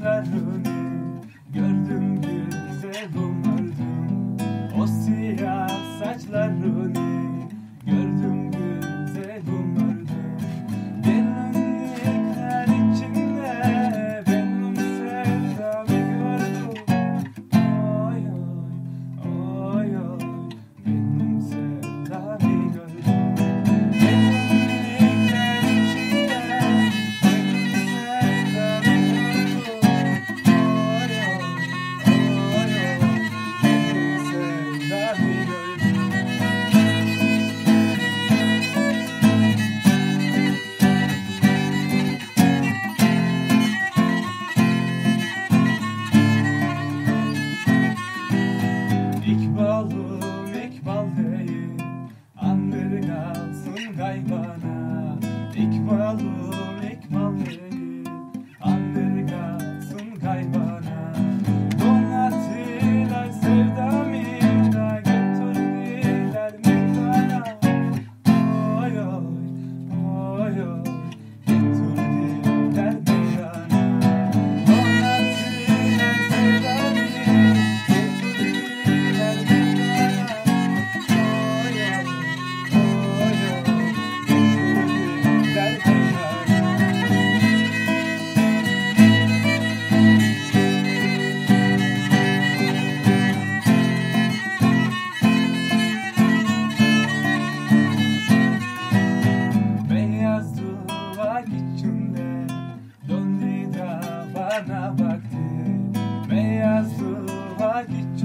gençler Gördüm güzel bunlardım O siyah saçlar ölür valor. bana baktı Beyaz ruha git